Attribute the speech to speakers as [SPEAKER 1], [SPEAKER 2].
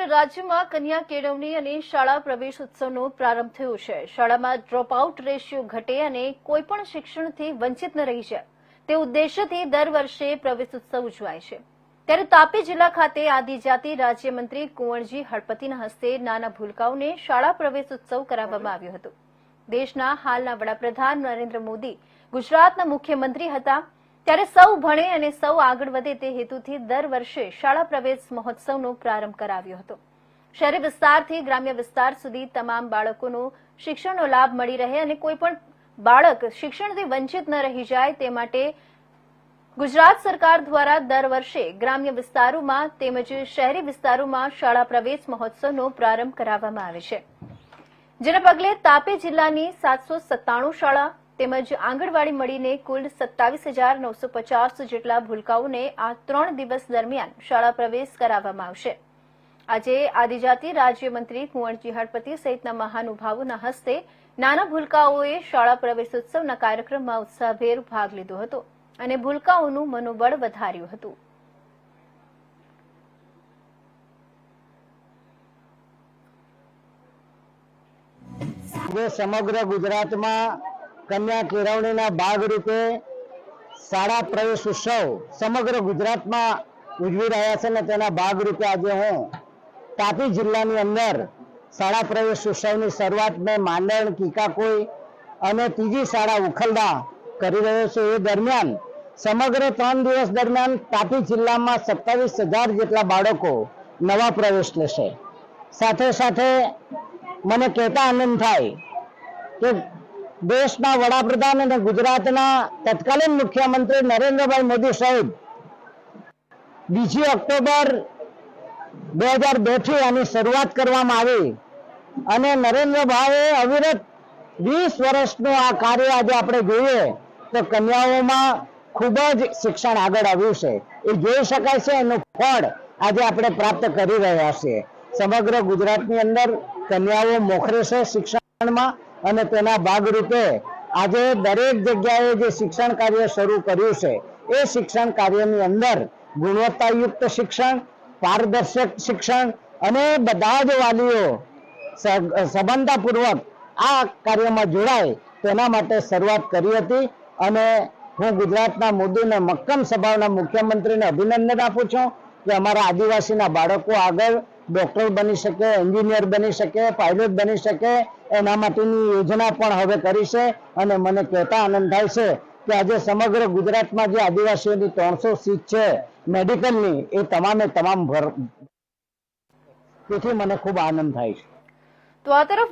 [SPEAKER 1] સમગ્ર રાજ્યમાં કન્યા કેળવણી અને શાળા પ્રવેશ ઉત્સવનો પ્રારંભ થયો છે. શાળામાં ડ્રોપ આઉટ રેશિયો ઘટે અને કોઈપણ શિક્ષણથી વંચિત ન રહી જાય. તે ઉદ્દેશ્યથી દર વર્ષે પ્રવેશ ઉત્સવ ઉજવાય છે. ત્યારે તાપી જિલ્લા ખાતે આદિજાતિ રાજ્યમંત્રી કુંવરજી હળપતિના હસ્તે નાના ભૂલકાઓને શાળા પ્રવેશ ઉત્સવ કરાવવામાં આવ્યો હતો. દેશના હાલના વડાપ્રધાન નરેન્દ્ર મોદી ગુજરાતના મુખ્યમંત્રી હતા. ત્યારે સૌ ભણે અને સૌ આગળ વધે તે હેતુથી દર વર્ષે શાળા પ્રવેશ મહોત્સવનો પ્રારંભ કરાવ્યો હતો. શહેરી વિસ્તારથી ગ્રામ્ય વિસ્તાર સુધી તમામ બાળકોનો શિક્ષણનો લાભ મળી રહે અને કોઈ પણ બાળક શિક્ષણથી વંચિત ન રહી જાય તે માટે ગુજરાત સરકાર દ્વારા દર વર્ષે ગ્રામ્ય વિસ્તારોમાં તેમજ શહેરી વિસ્તારોમાં શાળા પ્રવેશ મહોત્સવનો પ્રારંભ કરાવવામાં આવે છે. જેના પગલે તાપી જિલ્લાની સાતસો સત્તાણું શાળા તેમજ આંગણવાડી મળીને કુલ સત્તાવીસ જેટલા ભૂલકાઓને આ ત્રણ દિવસ દરમિયાન શાળા પ્રવેશ કરાવવામાં આવશે. આજે આદિજાતિ રાજ્યમંત્રી કુંવરજી હળપતિ સહિતના મહાનુભાવોના હસ્તે નાના ભૂલકાઓએ શાળા પ્રવેશોત્સવના કાર્યક્રમમાં ઉત્સાહભેર ભાગ લીધો હતો અને ભૂલકાઓનું મનોબળ વધાર્યું હતું.
[SPEAKER 2] સમગ્ર ગુજરાતમાં કન્યા કેળવણીના ભાગરૂપે શાળા પ્રવેશ ઉત્સવ સમગ્ર ગુજરાતમાં ઉજવી રહ્યા છે ને તેના ભાગરૂપે આજે હું તાપી જિલ્લાની અંદર શાળા પ્રવેશ ઉત્સવની શરૂઆત મેં માંડણ, કીકાકોઈ અને ત્રીજી શાળા ઉખલદા કરી રહ્યો છું. એ દરમિયાન સમગ્ર ત્રણ દિવસ દરમિયાન તાપી જિલ્લામાં સત્તાવીસ હજાર જેટલા બાળકો નવા પ્રવેશ લેશે. સાથે સાથે મને કહેતા આનંદ થાય કે દેશના વડાપ્રધાન અને ગુજરાતના તત્કાલીન મુખ્યમંત્રી નરેન્દ્રભાઈ મોદી સાહેબ બીજી ઓક્ટોબર બે હજાર બે આની શરૂઆત કરવામાં આવી. અને નરેન્દ્રભાઈએ અવિરત વીસ વર્ષનું આ કાર્ય આજે આપણે જોઈએ તો કન્યાઓમાં ખૂબ જ શિક્ષણ આગળ આવ્યું છે. એ જોઈ શકાય છે એનું ફળ આજે આપણે પ્રાપ્ત કરી રહ્યા છીએ. સમગ્ર ગુજરાતની અંદર કન્યાઓ મોખરે છે શિક્ષણમાં. અને તેના ભાગરૂપે આજે દરેક જગ્યાએ જે શિક્ષણ કાર્ય શરૂ કર્યું છે, એ શિક્ષણ કાર્યની અંદર ગુણવત્તાયુક્ત શિક્ષણ, પારદર્શક શિક્ષણ અને બધા જ વાલીઓ સભાનતાપૂર્વક આ કાર્યમાં જોડાય તેના માટે શરૂઆત કરી હતી અને હું ગુજરાતના મોદીને મક્કમ સભાના મુખ્યમંત્રીને અભિનંદન આપું છું કે અમારા આદિવાસીના બાળકો આગળ ડોક્ટર બની શકે, એન્જિનિયર બની શકે, પાયલોટ બની શકે એના માટેની યોજના પણ હવે કરી છે અને મને કહેતા આનંદ થાય છે કે આજે સમગ્ર ગુજરાતમાં જે આદિવાસીઓની ત્રણસો સીટ છે, મેડિકલની, એ તમામે તમામ ભર તેથી મને ખૂબ આનંદ થાય છે.
[SPEAKER 1] તો આ તરફ